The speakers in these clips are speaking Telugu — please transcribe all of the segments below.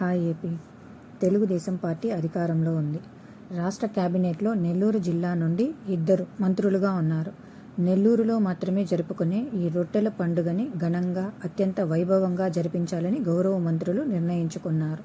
Hi AP. తెలుగుదేశం పార్టీ అధికారంలో ఉంది. రాష్ట్ర కేబినెట్లో నెల్లూరు జిల్లా నుండి ఇద్దరు మంత్రులుగా ఉన్నారు. నెల్లూరులో మాత్రమే జరుపుకునే ఈ రొట్టెల పండుగని ఘనంగా అత్యంత వైభవంగా జరిపించాలని గౌరవ మంత్రులు నిర్ణయించుకున్నారు.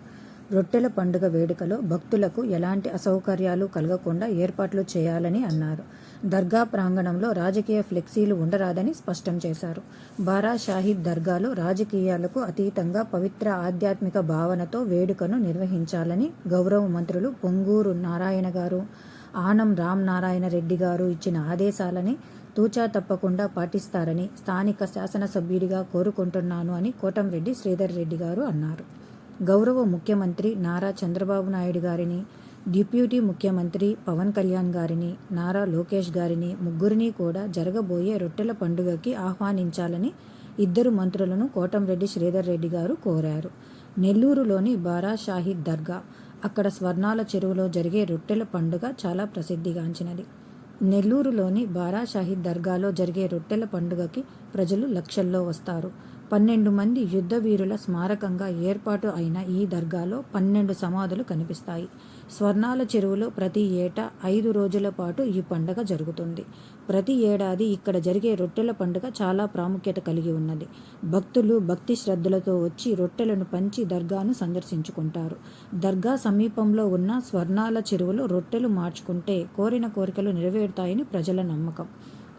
రొట్టెల పండుగ వేడుకలో భక్తులకు ఎలాంటి అసౌకర్యాలు కలగకుండా ఏర్పాట్లు చేయాలని అన్నారు. దర్గా ప్రాంగణంలో రాజకీయ ఫ్లెక్సీలు ఉండరాదని స్పష్టం చేశారు. బారా షాహిద్ దర్గాలో రాజకీయాలకు అతీతంగా పవిత్ర ఆధ్యాత్మిక భావనతో వేడుకను నిర్వహించాలని గౌరవ మంత్రులు పొంగూరు నారాయణ గారు ఆనం రామ్ నారాయణ రెడ్డి గారు ఇచ్చిన ఆదేశాలని తూచా తప్పకుండా పాటిస్తారని స్థానిక శాసనసభ్యుడిగా కోరుకుంటున్నాను అని కోటంరెడ్డి శ్రీధర్ రెడ్డి గారు అన్నారు. గౌరవ ముఖ్యమంత్రి నారా చంద్రబాబు నాయుడు గారిని డిప్యూటీ ముఖ్యమంత్రి పవన్ కళ్యాణ్ గారిని నారా లోకేష్ గారిని ముగ్గురిని కూడా జరగబోయే రొట్టెల పండుగకి ఆహ్వానించాలని ఇద్దరు మంత్రులను కోటంరెడ్డి శ్రీధర్ రెడ్డి గారు కోరారు. నెల్లూరులోని బారాషాహిద్ దర్గా అక్కడ స్వర్ణాల చెరువులో జరిగే రొట్టెల పండుగ చాలా ప్రసిద్ధిగాంచినది. నెల్లూరులోని బారాషాహిద్ దర్గాలో జరిగే రొట్టెల పండుగకి ప్రజలు లక్షల్లో వస్తారు. పన్నెండు మంది యుద్ధ వీరుల స్మారకంగా ఏర్పాటు అయిన ఈ దర్గాలో పన్నెండు సమాధులు కనిపిస్తాయి. స్వర్ణాల చెరువులో ప్రతి ఏటా ఐదు రోజుల పాటు ఈ పండగ జరుగుతుంది. ప్రతి ఏడాది ఇక్కడ జరిగే రొట్టెల పండుగ చాలా ప్రాముఖ్యత కలిగి ఉన్నది. భక్తులు భక్తి శ్రద్ధలతో వచ్చి రొట్టెలను పంచి దర్గాను సందర్శించుకుంటారు. దర్గా సమీపంలో ఉన్న స్వర్ణాల చెరువులో రొట్టెలు మార్చుకుంటే కోరిన కోరికలు నెరవేరుతాయని ప్రజల నమ్మకం.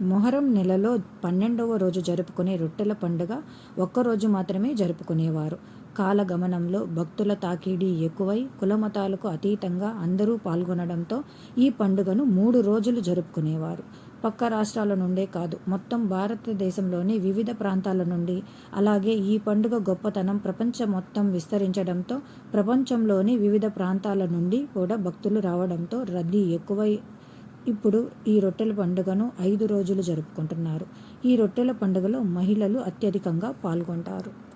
మొహరం నెలలో పన్నెండవ రోజు జరుపుకునే రొట్టెల పండుగ ఒక్కరోజు మాత్రమే జరుపుకునేవారు. కాలగమనంలో భక్తుల తాకిడి ఎక్కువై కులమతాలకు అతీతంగా అందరూ పాల్గొనడంతో ఈ పండుగను మూడు రోజులు జరుపుకునేవారు. పక్క రాష్ట్రాల నుండే కాదు మొత్తం భారతదేశంలోని వివిధ ప్రాంతాల నుండి. అలాగే ఈ పండుగ గొప్పతనం ప్రపంచం మొత్తం విస్తరించడంతో ప్రపంచంలోని వివిధ ప్రాంతాల నుండి కూడా భక్తులు రావడంతో రద్దీ ఎక్కువై ఇప్పుడు ఈ రొట్టెల పండుగను ఐదు రోజులు జరుపుకుంటున్నారు. ఈ రొట్టెల పండుగలో మహిళలు అత్యధికంగా పాల్గొంటారు.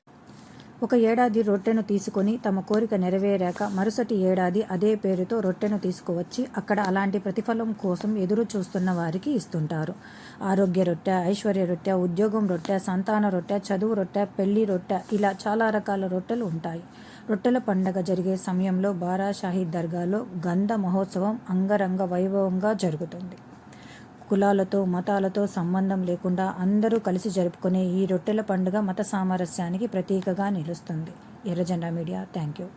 ఒక ఏడాది రొట్టెను తీసుకొని తమ కోరిక నెరవేరాక మరుసటి ఏడాది అదే పేరుతో రొట్టెను తీసుకువచ్చి అక్కడ అలాంటి ప్రతిఫలం కోసం ఎదురు చూస్తున్న వారికి ఇస్తుంటారు. ఆరోగ్య రొట్టె ఐశ్వర్య రొట్టె ఉద్యోగం రొట్టె సంతాన రొట్టె చదువు రొట్టె పెళ్ళి రొట్టె ఇలా చాలా రకాల రొట్టెలు ఉంటాయి. రొట్టెల పండగ జరిగే సమయంలో బారా దర్గాలో గంధ మహోత్సవం అంగరంగ వైభవంగా జరుగుతుంది. కులాలతో మతాలతో సంబంధం లేకుండా అందరూ కలిసి జరుపుకునే ఈ రొట్టెల పండుగ మత సామరస్యానికి ప్రతీకగా నిలుస్తుంది. ఎర్రజెండా మీడియా థ్యాంక్ యూ